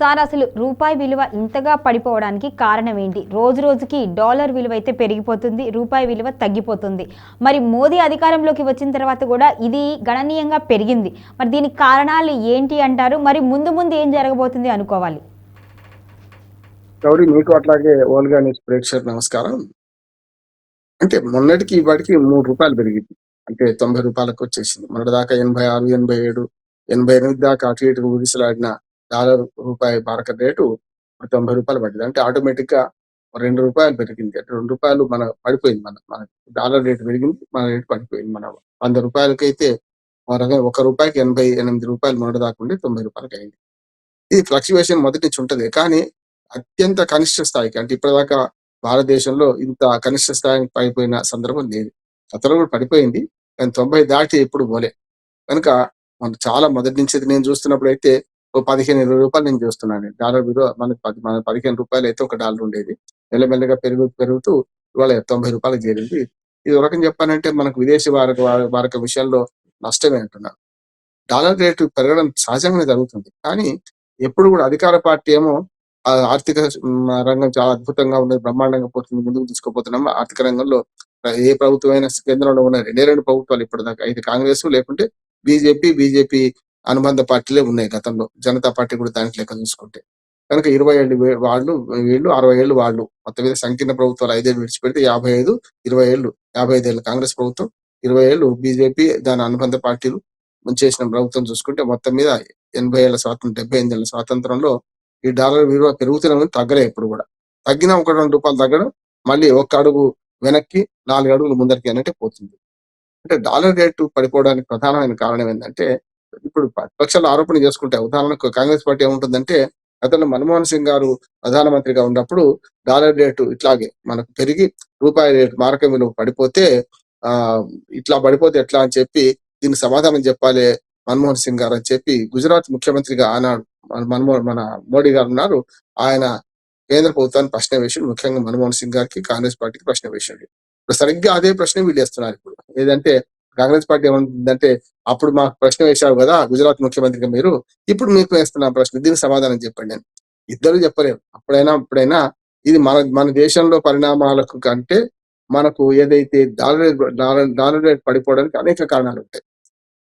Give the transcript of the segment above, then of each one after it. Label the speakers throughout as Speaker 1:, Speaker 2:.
Speaker 1: Sir అసలు రూపాయి విలువ ఇంతగా పడిపోవడానికి కారణం ఏంటి? రోజు రోజుకి డాలర్ విలువ అయితే పెరిగిపోతుంది రూపాయి విలువ తగ్గిపోతుంది. మరి మోదీ అధికారంలోకి వచ్చిన తర్వాత కూడా ఇది గణనీయంగా పెరిగింది. మరి దీనికి కారణాలు ఏంటి అంటారు? మరి ముందు ముందు ఏం జరగబోతుంది అనుకోవాలి.
Speaker 2: గౌరీ మీకు అట్లాగే ఓల్గా న్యూస్ నమస్కారం. అంటే మొన్నటికి ఇవాటికి మూడు రూపాయలు పెరిగింది. అంటే తొంభై రూపాయలకు వచ్చేసింది. మొన్నటి దాకా ఎనభై ఆరు ఎనభై ఏడు ఎనభై ఎనిమిది దాకా అటు ఇటు ఊగిసలాడిన డాలర్ రూపాయి భారత రేటు తొంభై రూపాయలు పడింది అంటే ఆటోమేటిక్గా రెండు రూపాయలు పెరిగింది. అంటే రెండు రూపాయలు మన పడిపోయింది మన మన డాలర్ రేటు పెరిగింది మన రేటు పడిపోయింది మన వంద రూపాయలకైతే ఒక ఒక రూపాయికి ఎనభై ఎనిమిది రూపాయలు మొదటి దాకా తొంభై రూపాయలకి అయింది. ఇది ఫ్లక్చువేషన్ మొదటి నుంచి ఉంటుంది. కానీ అత్యంత కనిష్ట స్థాయికి అంటే ఇప్పటిదాకా భారతదేశంలో ఇంత కనిష్ట స్థాయికి పడిపోయిన సందర్భం లేదు. గతంలో కూడా పడిపోయింది. కానీ తొంభై దాటి ఎప్పుడు పోలే. కనుక మనం చాలా మొదటి నుంచి నేను చూస్తున్నప్పుడు అయితే ఓ పదిహేను ఇరవై రూపాయలు నేను చూస్తున్నాను. డాలర్ విలువ మనకి పది మన పదిహేను రూపాయలు అయితే ఒక డాలర్ ఉండేది. మెల్లమెల్లగా పెరుగు పెరుగుతూ ఇవాళ తొంభై రూపాయలకు చేరింది. ఇది ఒక రకం చెప్పానంటే మనకు విదేశీ వారి వారి విషయంలో నష్టమే అంటున్నారు డాలర్ రేటు పెరగడం సహజంగానే జరుగుతుంది. కానీ ఎప్పుడు కూడా అధికార పార్టీ ఏమో ఆర్థిక రంగం చాలా అద్భుతంగా ఉన్నది బ్రహ్మాండంగా పోతుంది ముందుకు తీసుకుపోతున్నాం. ఆర్థిక రంగంలో ఏ ప్రభుత్వమైన కేంద్రంలో ఉన్న రెండే రెండు ప్రభుత్వాలు ఇప్పటిదాకా. ఇది కాంగ్రెస్ లేకుంటే బీజేపీ బీజేపీ అనుబంధ పార్టీలే ఉన్నాయి గతంలో. జనతా పార్టీ కూడా దానికి లెక్క చూసుకుంటే. కనుక ఇరవై ఏళ్ళు వే- వాళ్ళు వీళ్ళు అరవై ఏళ్ళు వాళ్ళు. మొత్తం మీద సంకీర్ణ ప్రభుత్వాలు ఐదేళ్ళు విడిచిపెడితే యాభై ఐదు ఇరవై ఏళ్ళు యాభై ఐదు ఏళ్ళు కాంగ్రెస్ ప్రభుత్వం ఇరవై ఏళ్ళు బీజేపీ దాని అనుబంధ పార్టీలు చేసిన ప్రభుత్వం చూసుకుంటే మొత్తం మీద ఎనభై ఏళ్ళ స్వాతంత్రం డెబ్బై ఎనిమిది ఏళ్ళ స్వాతంత్రంలో ఈ డాలర్ విలువ పెరుగుతున్న తగ్గలే ఎప్పుడు కూడా. తగ్గిన ఒక రెండు రూపాయలు తగ్గడం మళ్ళీ ఒక్క అడుగు వెనక్కి నాలుగు అడుగులు ముందరికి అన్నట్టే పోతుంది. అంటే డాలర్ రేటు పడిపోవడానికి ప్రధానమైన కారణం ఏంటంటే ఇప్పుడు ప్రతిపక్షాలు ఆరోపణ చేసుకుంటే ఉదాహరణకు కాంగ్రెస్ పార్టీ ఏముంటుందంటే గతంలో మన్మోహన్ సింగ్ గారు ప్రధానమంత్రిగా ఉన్నప్పుడు డాలర్ రేటు ఇట్లాగే మనకు పెరిగి రూపాయి రేటు మారక విలువ పడిపోతే ఆ ఇట్లా పడిపోతే ఎట్లా అని చెప్పి దీనికి సమాధానం చెప్పాలి మన్మోహన్ సింగ్ గారు అని చెప్పి గుజరాత్ ముఖ్యమంత్రిగా ఆనాడు మన్మోహన్ మన మోడీ గారు ఉన్నారు. ఆయన కేంద్ర ప్రభుత్వాన్ని ప్రశ్న వేసి ముఖ్యంగా మన్మోహన్ సింగ్ గారికి కాంగ్రెస్ పార్టీకి ప్రశ్న వేసింది ఇప్పుడు సరిగ్గా అదే ప్రశ్న వీళ్ళు వేస్తున్నారు ఇప్పుడు. ఏదంటే కాంగ్రెస్ పార్టీ ఏమంటుందంటే అప్పుడు మాకు ప్రశ్న వేశారు కదా గుజరాత్ ముఖ్యమంత్రిగా మీరు ఇప్పుడు మీకు వేస్తున్న ప్రశ్న దీనికి సమాధానం చెప్పండి నేను ఇద్దరు చెప్పలేరు. అప్పుడైనా ఇప్పుడైనా ఇది మన మన దేశంలో పరిణామాలకు కంటే మనకు ఏదైతే డాలర్ డాలర్ డాలర్ రేట్ పడిపోవడానికి అనేక కారణాలు ఉంటాయి.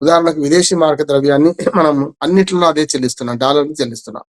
Speaker 2: ఉదాహరణకు విదేశీ మార్క ద్రవ్యాన్ని మనం అన్నిట్లో అదే చెల్లిస్తున్నాం డాలర్ చెల్లిస్తున్నాం.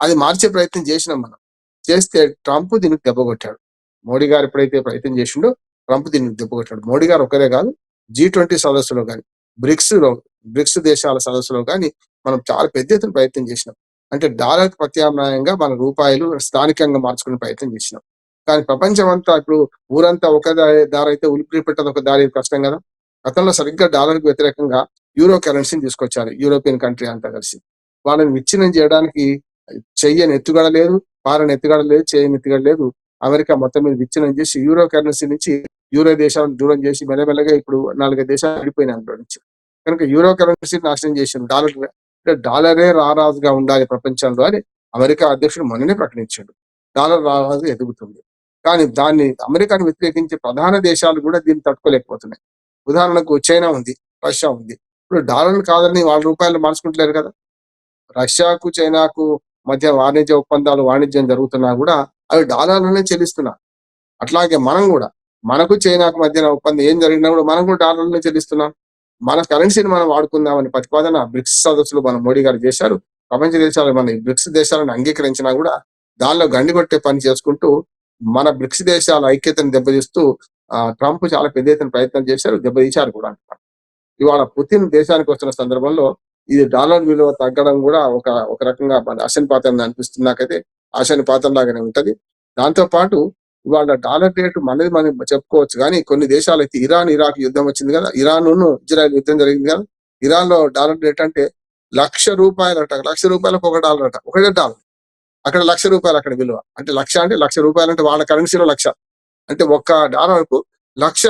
Speaker 2: అది మార్చే ప్రయత్నం చేసినాం మనం. చేస్తే ట్రంప్ దీనికి దెబ్బ కొట్టాడు. మోడీ గారు ఎప్పుడైతే ప్రయత్నం చేసిండో ట్రంప్ దీనికి దెబ్బ కొట్టాడు. మోడీ గారు ఒకరే కాదు జీ ట్వంటీ సదస్సులో కానీ బ్రిక్స్లో బ్రిక్స్ దేశాల సదస్సులో కానీ మనం చాలా పెద్ద ఎత్తున ప్రయత్నం చేసినాం. అంటే డాలర్ ప్రత్యామ్నాయంగా మన రూపాయలు స్థానికంగా మార్చుకునే ప్రయత్నం చేసినాం. కానీ ప్రపంచం అంతా ఇప్పుడు ఊరంతా ఒక దారి దారి అయితే ఉలిపిరి పెట్టదు ఒక దారి కష్టం కదా. గతంలో సరిగ్గా డాలర్కు వ్యతిరేకంగా యూరో కరెన్సీని తీసుకొచ్చారు యూరోపియన్ కంట్రీ అంతా కలిసి. వాళ్ళని విచ్ఛిన్నం చేయడానికి చెయ్యని ఎత్తుగడ లేదు పారని ఎత్తుగడ లేదు చేయని ఎత్తుగడ లేదు. అమెరికా మొత్తం మీద విచ్ఛిన్నం చేసి యూరో కరెన్సీ నుంచి యూరో దేశాలను దూరం చేసి మెల్లమెల్లగా ఇప్పుడు నాలుగైదు దేశాలు విడిపోయినాయి అందులో నుంచి కనుక యూరో కరెన్సీ నాశనం చేసిండు డాలర్ అంటే డాలరే రారాజుగా ఉండాలి ప్రపంచంలో అని అమెరికా అధ్యక్షుడు మొన్ననే ప్రకటించాడు. డాలర్ రారాజు ఎదుగుతుంది. కానీ దాన్ని అమెరికాను వ్యతిరేకించే ప్రధాన దేశాలు కూడా దీన్ని తట్టుకోలేకపోతున్నాయి. ఉదాహరణకు చైనా ఉంది రష్యా ఉంది. ఇప్పుడు డాలర్ కాదని వాళ్ళ రూపాయలు మార్చుకుంటలేరు కదా. రష్యాకు చైనాకు మధ్య వాణిజ్య ఒప్పందాలు వాణిజ్యం జరుగుతున్నా కూడా అవి డాలర్లనే చెల్లిస్తున్నారు అట్లాగే మనం కూడా మనకు చైనాకు మధ్యన ఒప్పందం ఏం జరిగినా కూడా మనం కూడా డాలర్లనే చెల్లిస్తున్నాం. మన కరెన్సీని మనం వాడుకుందామని ప్రతిపాదన బ్రిక్స్ సదస్సులు మన మోడీ గారు చేశారు. ప్రపంచ దేశాలు మన బ్రిక్స్ దేశాలను అంగీకరించినా కూడా దానిలో గండి కొట్టే పని చేసుకుంటూ మన బ్రిక్స్ దేశాల ఐక్యతను దెబ్బతీస్తూ ఆ, ట్రంప్ చాలా పెద్ద ఎత్తున ప్రయత్నం చేశారు దెబ్బతీశారు కూడా. అంటున్నారు ఇవాళ పుతిన్ దేశానికి వస్తున్న సందర్భంలో ఇది డాలర్ విలువ తగ్గడం కూడా ఒక ఒక రకంగా మన పాత్ర అనిపిస్తుంది. నాకైతే పాత్ర లాగానే ఉంటది. దాంతో పాటు ఇవాళ డాలర్ రేటు మనది మనం చెప్పుకోవచ్చు కానీ కొన్ని దేశాలు అయితే ఇరాన్ ఇరాక్ యుద్ధం వచ్చింది కదా ఇరాన్ ఇజ్రాయెల్ యుద్ధం జరిగింది కదా. ఇరాన్లో డాలర్ రేట్ అంటే లక్ష రూపాయలట లక్ష రూపాయలకు ఒక డాలర్ అట ఒకటే డాలర్. అక్కడ లక్ష రూపాయలు అక్కడ విలువ. అంటే లక్ష అంటే లక్ష రూపాయలు అంటే వాళ్ళ కరెన్సీలో లక్ష. అంటే ఒక్క డాలర్కు లక్ష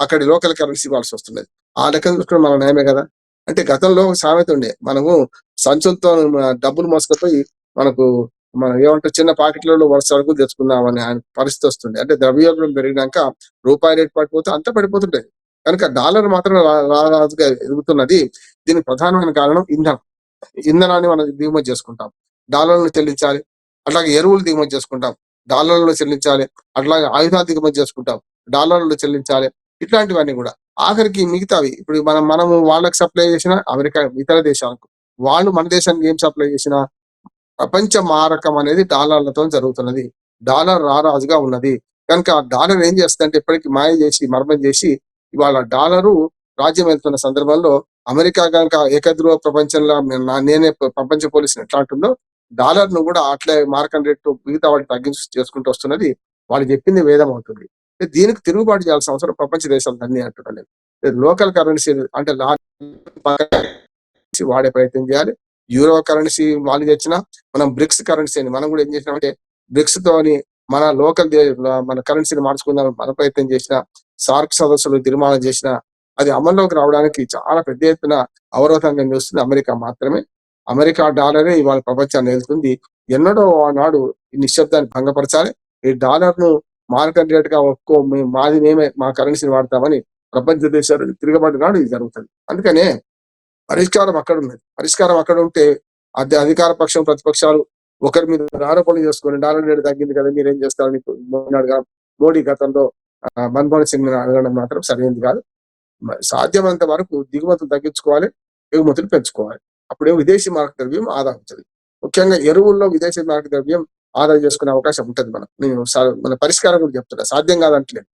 Speaker 2: అక్కడి లోకల్ కరెన్సీ ఇవ్వాల్సి వస్తున్నది. ఆ లెక్క చూసుకుని మన నయమే కదా. అంటే గతంలో ఒక సామెత ఉండే మనము సంచులతో డబ్బులు మోసుకపోయి మనకు మనం ఏమంటే చిన్న పాకెట్లలో వరుస సరుకు తెచ్చుకుందామని ఆయన పరిస్థితి వస్తుంది అంటే ద్రవ్యోల్బణం పెరిగినాక రూపాయి రేటు పడిపోతే అంతా పడిపోతుంటాయి కనుక డాలర్ మాత్రం రాజుగా ఎదుగుతున్నది దీనికి ప్రధానమైన కారణం ఇంధనం. ఇంధనాన్ని మనం దిగుమతి చేసుకుంటాం. డాలర్లు చెల్లించాలి అట్లాగే ఎరువులు దిగుమతి చేసుకుంటాం. డాలర్లు చెల్లించాలి అట్లాగే ఆయుధాలు దిగుమతి చేసుకుంటాం. డాలర్లు చెల్లించాలి ఇట్లాంటివన్నీ కూడా. ఆఖరికి మిగతావి ఇప్పుడు మనం మనము వాళ్ళకి సప్లై చేసిన అమెరికా ఇతర దేశాలకు. వాళ్ళు మన దేశానికి ఏం సప్లై చేసినా ప్రపంచ మారకం అనేది డాలర్లతో జరుగుతున్నది. డాలర్ రారాజుగా ఉన్నది. కనుక ఆ డాలర్ ఏం చేస్తుందంటే ఇప్పటికీ మాయ చేసి మర్మం చేసి ఇవాళ డాలరు రాజ్యం వెళ్తున్న సందర్భంలో అమెరికా కనుక ఏకధ్రువ ప్రపంచంలో నేనే ప్రపంచ పోలీసుని ఎట్లా అంటుందో డాలర్ను కూడా అట్లే మార్కం రేటు మిగతా వాటిని తగ్గించి చేసుకుంటూ వస్తున్నది. వాళ్ళు చెప్పింది వేదం అవుతుంది. దీనికి తిరుగుబాటు చేయాల్సిన అవసరం ప్రపంచ దేశాలు అన్ని అంటున్నాను లోకల్ కరెన్సీ అంటే వాడే ప్రయత్నం చేయాలి. యూరో కరెన్సీ వాళ్ళు తెచ్చినా మనం బ్రిక్స్ కరెన్సీ అని మనం కూడా ఏం చేసినామంటే బ్రిక్స్ తోని మన లోకల్ మన కరెన్సీని మార్చుకుందాం మన ప్రయత్నం చేసిన సార్క్ సదస్సులు తీర్మానం చేసిన అది అమల్లోకి రావడానికి చాలా పెద్ద ఎత్తున అవరోధంగా నిలుస్తుంది అమెరికా మాత్రమే. అమెరికా డాలరే ఇవాళ ప్రపంచాన్ని వెళ్తుంది. ఎన్నడో ఆనాడు ఈ నిశ్శబ్దాన్ని భంగపరచాలి. ఈ డాలర్ను మార్కెట్ రేట్గా ఒక్కో మేము- మాది మేమే మా కరెన్సీని వాడతామని ప్రపంచ దేశాలు తిరగబడి నాడు ఇది జరుగుతుంది. అందుకనే పరిష్కారం అక్కడ ఉన్నది. పరిష్కారం అక్కడ ఉంటే అది అధికార పక్షం ప్రతిపక్షాలు ఒకరి మీద ఆరోపణలు చేసుకొని నారాయణ రెడ్డి తగ్గింది కదా మీరేం చేస్తారని మొన్నటిగా మోడీ గతంలో మన్మోహన్ సింగ్ అడగడం మాత్రం సరైనది కాదు. మ- సాధ్యమైనంత వరకు దిగుమతులు తగ్గించుకోవాలి ఎగుమతులు పెంచుకోవాలి. అప్పుడే విదేశీ మార్క ద్రవ్యం ఆదా అవుతుంది. ముఖ్యంగా ఎరువుల్లో విదేశీ మార్క ద్రవ్యం ఆదా చేసుకునే అవకాశం ఉంటుంది మనం నేను సా- మన పరిష్కారం కూడా చెప్తున్నా. సాధ్యం కాదంటలేదు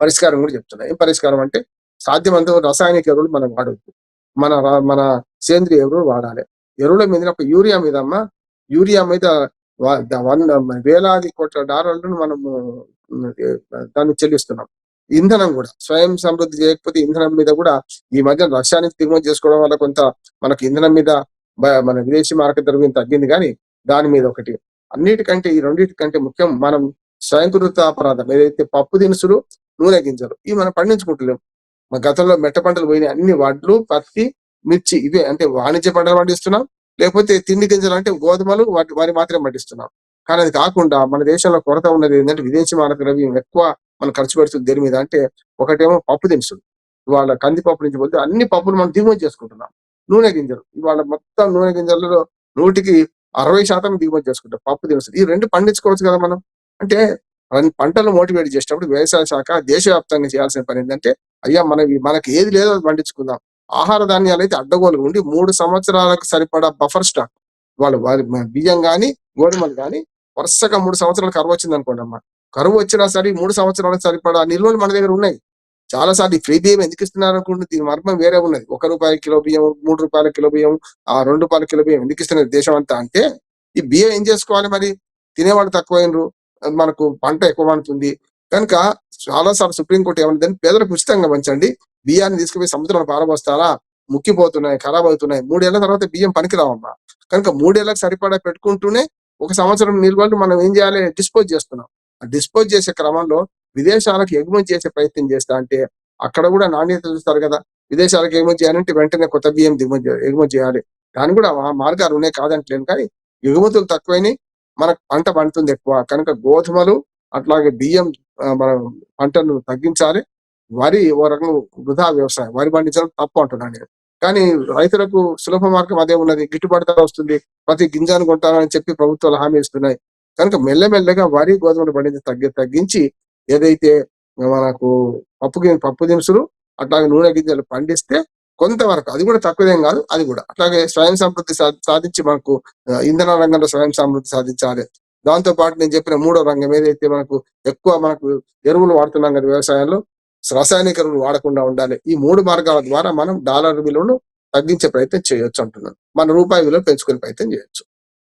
Speaker 2: పరిష్కారం కూడా చెప్తున్నా. ఏం పరిష్కారం అంటే సాధ్యమంత రసాయనిక ఎరువులు మనం వాడవద్దు మన రా- మన సేంద్రియ ఎరువులు వాడాలి. ఎరువుల మీద ఒక యూరియా మీద అమ్మ యూరియా మీద వంద వేలాది కోట్ల డాలర్లను మనము దాన్ని చెల్లిస్తున్నాం. ఇంధనం కూడా స్వయం సమృద్ధి చేయకపోతే ఇంధనం మీద కూడా ఈ మధ్య రష్యానికి దిగుమతి చేసుకోవడం వల్ల కొంత మనకి ఇంధనం మీద మన విదేశీ మార్కెట్ ద్రవ్యం తగ్గింది కానీ దాని మీద ఒకటి. అన్నిటికంటే ఈ రెండింటికంటే ముఖ్యం మనం స్వయంకృత అపరాధం ఏదైతే పప్పు దినుసులు నూనె గింజలు ఇవి మనం పండించుకుంటలేం. మన గతంలో మెట్ట పంటలు పోయినాయి. అన్ని వడ్లు పత్తి మిర్చి ఇవే. అంటే వాణిజ్య పంటలు పండిస్తున్నాం. లేకపోతే తిండి గింజలు అంటే గోధుమలు వాటి వారి మాత్రమే పండిస్తున్నాం. కానీ అది కాకుండా మన దేశంలో కొరత ఉన్నది ఏంటంటే విదేశీ మానవ ద్రవ్యం ఎక్కువ మనం ఖర్చు పెడుతుంది. దేని మీద అంటే ఒకటేమో పప్పు దినుసులు. ఇవాళ కందిపప్పు నుంచి పోతే అన్ని పప్పులు మనం దిగుమతి చేసుకుంటున్నాం. నూనె గింజలు. ఇవాళ మొత్తం నూనె గింజలలో నూటికి అరవై శాతం దిగుమతి చేసుకుంటాం. పప్పు దినుసులు. ఈ రెండు పండించుకోవచ్చు కదా మనం. అంటే అలాంటి పంటలు మోటివేట్ చేసేటప్పుడు వ్యవసాయ శాఖ దేశవ్యాప్తంగా చేయాల్సిన పని ఏంటంటే అయ్యా మనం మనకి ఏది లేదో అది పండించుకుందాం. ఆహార ధాన్యాలు అయితే అడ్డగోలు ఉండి మూడు సంవత్సరాలకు సరిపడా బఫర్ స్టాక్ వాళ్ళు వారి బియ్యం కానీ గోధుమలు కానీ వరుసగా మూడు సంవత్సరాలు కరువు వచ్చింది అనుకోండి అమ్మా కరువు వచ్చినా సరే మూడు సంవత్సరాలకు సరిపడా నిల్వలు మన దగ్గర ఉన్నాయి. చాలా సార్లు ఈ ఫ్రీ బియ్యం ఎందుకు ఇస్తున్నారు అనుకుంటే దీని మర్మం వేరే ఉన్నది. ఒక రూపాయి కిలో బియ్యం మూడు రూపాయల కిలో బియ్యం ఆ రెండు రూపాయల కిలో బియ్యం ఎందుకు ఇస్తున్నారు దేశం అంతా అంటే ఈ బియ్యం ఏం చేసుకోవాలి మరి? తినేవాళ్ళు తక్కువైనరు. మనకు పంట ఎక్కువ పండుతుంది. కనుక చాలా సార్లు సుప్రీంకోర్టు ఏమన్నదని పేదలకు ఉచితంగా పంచండి. బియ్యాన్ని తీసుకుపోయి సముద్రంలో పారబోస్తారా? ముక్కిపోతున్నాయి ఖరాబ్ అవుతున్నాయి. మూడేళ్ళ తర్వాత బియ్యం పనికిరావమ్మా. కనుక మూడేళ్ళకు సరిపడా పెట్టుకుంటూనే ఒక సంవత్సరం నిల్వలు మనం ఏం చేయాలి? డిస్పోజ్ చేస్తున్నాం. ఆ డిస్పోజ్ చేసే క్రమంలో విదేశాలకు ఎగుమతి చేసే ప్రయత్నం చేస్తా అంటే అక్కడ కూడా నాణ్యత చూస్తారు కదా. విదేశాలకు ఎగుమతి చేయాలంటే వెంటనే కొత్త బియ్యం దిగుమతి ఎగుమతి చేయాలి. దాని కూడా మార్గాలు ఉన్నాయి కాదంటలేను కానీ ఎగుమతులు తక్కువైనాయి. మనకు పంట పండుతుంది ఎక్కువ. కనుక గోధుమలు అట్లాగే బియ్యం మన మనం పంటను తగ్గించాలి. వరి ఓ రకం వృధా వ్యవసాయం. వరి పండించడం తప్పు అంటున్నాను నేను. కానీ రైతులకు సులభ మార్గం అదే ఉన్నది. గిట్టుబాటు ధర వస్తుంది. ప్రతి గింజాను కొంటానని చెప్పి ప్రభుత్వాలు హామీ ఇస్తున్నాయి. కనుక మెల్లమెల్లగా వరి గోధుమలు పండించి తగ్గి తగ్గించి ఏదైతే మనకు పప్పు పప్పు దినుసులు అట్లాగే నూనె గింజలు పండిస్తే కొంతవరకు అది కూడా తక్కువేం కాదు అది కూడా. అట్లాగే స్వయం సమృద్ధి సాధించి మనకు ఇంధన రంగంలో స్వయం సమృద్ధి సాధించాలి. దాంతో పాటు నేను చెప్పిన మూడో రంగం ఏదైతే మనకు ఎక్కువ మనకు ఎరువులు వాడుతున్నాం కదా వ్యవసాయంలో రసాయనిక ఎరువులు వాడకుండా ఉండాలి. ఈ మూడు మార్గాల ద్వారా మనం డాలర్ విలువను తగ్గించే ప్రయత్నం చేయొచ్చు అంటున్నాను. మన రూపాయి విలువ పెంచుకునే ప్రయత్నం చేయొచ్చు.